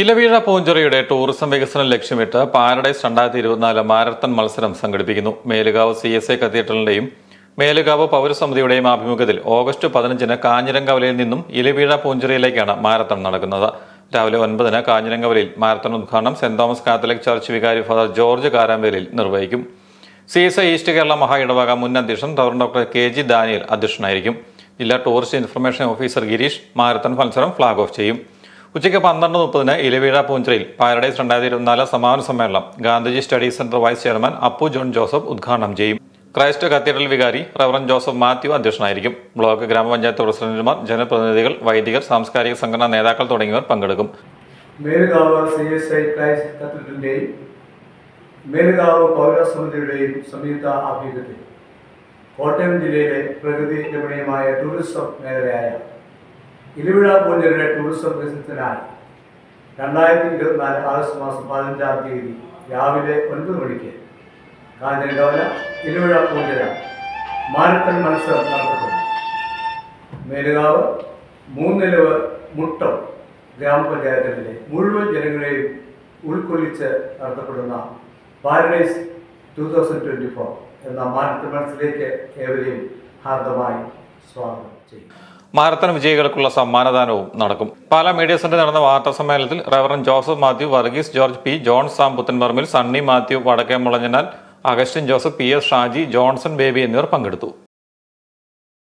ഇലവീഴ പൂഞ്ചിറയുടെ tourism വികസനം ലക്ഷ്യമിട്ട് paradise രണ്ടായിരത്തി ഇരുപത്തിനാല് മാരത്തൺ മത്സരം സംഘടിപ്പിക്കുന്നു. മേലുകാവ് സി എസ് എ കത്തീഡ്രലിന്റെയും മേലുകാവ് പൗരസമിതിയുടെയും ആഭിമുഖ്യത്തിൽ ഓഗസ്റ്റ് പതിനഞ്ചിന് കാഞ്ഞിരങ്കവലയിൽ നിന്നും ഇലവീഴ പൂഞ്ചിറയിലേക്കാണ് മാരത്തൺ നടക്കുന്നത്. രാവിലെ ഒൻപതിന് കാഞ്ഞിരങ്കവലയിൽ മാരത്തൺ ഉദ്ഘാടനം സെന്റ് തോമസ് കാത്തലിക് ചർച്ച് വികാരി ഫാദർ ജോർജ് കാരാമ്പേലിൽ നിർവഹിക്കും. C S I East Kerala മഹാ ഇടവക മുൻ അധ്യക്ഷൻ തവർ ഡോക്ടർ കെ ജി ദാനിയൽ അധ്യക്ഷനായിരിക്കും. ജില്ലാ tourist information officer Girish marathon മത്സരം ഫ്ളാഗ് ഓഫ് ചെയ്യും. ഉച്ചയ്ക്ക് പന്ത്രണ്ട് മുപ്പതിന് ഇലവീഴ പൂഞ്ചിറയിൽ പാരഡൈസ് രണ്ടായിരത്തി ഇരുപത്തിനാല് സമാപന സമ്മേളനം Gandhiji study centre vice chairman Appu John Joseph ഉദ്ഘാടനം ചെയ്യും. ക്രൈസ്റ്റ് കത്തീഡ്രൽ വികാരി റവറൻ ജോസഫ് മാത്യു അധ്യക്ഷനായിരിക്കും. ബ്ലോക്ക് ഗ്രാമപഞ്ചായത്ത് പ്രസിഡന്റുമാർ ജനപ്രതിനിധികൾ വൈദികർ സാംസ്കാരിക സംഘടനാ നേതാക്കൾ തുടങ്ങിയവർ പങ്കെടുക്കും. കോട്ടയം ജില്ലയിലെ പ്രകൃതി രമണീയമായ ടൂറിസം മേഖലയായ ഇലുവിഴ പൂജയുടെ ടൂറിസം വികസനത്തിനായി രണ്ടായിരത്തി ഇരുപത്തിനാല് ആഗസ്റ്റ് മാസം പതിനഞ്ചാം തീയതി രാവിലെ ഒൻപത് മണിക്ക് കാഞ്ഞിരകവല ഇലവിഴ പൂഞ്ചിറ മാരത്തൺ മത്സരം നടത്തപ്പെടും മേലുകാവ് മൂന്നിലവ് മുട്ടം ഗ്രാമപഞ്ചായത്തിലെ മുഴുവൻ ജനങ്ങളെയും ഉൾക്കൊള്ളിച്ച് നടത്തപ്പെടുന്ന paradise two thousand twenty four എന്ന മാരത്തൺ മത്സരത്തിലേക്ക് ഏവരെയും ഹാർദമായി സ്വാഗതം ചെയ്യും മാരത്തൺ വിജയികൾക്കുള്ള സമ്മാനദാനവും നടക്കും. പാലാ മീഡിയ സെന്ററിൽ നടന്ന വാർത്താ സമ്മേളനത്തിൽ reverend Joseph Mathew Varghese George P John Sam Puthenparambil Sunny Mathew Vadakke Mulanjanal Augustine Joseph P S Shaji Johnson Baby എന്നിവർ പങ്കെടുത്തു.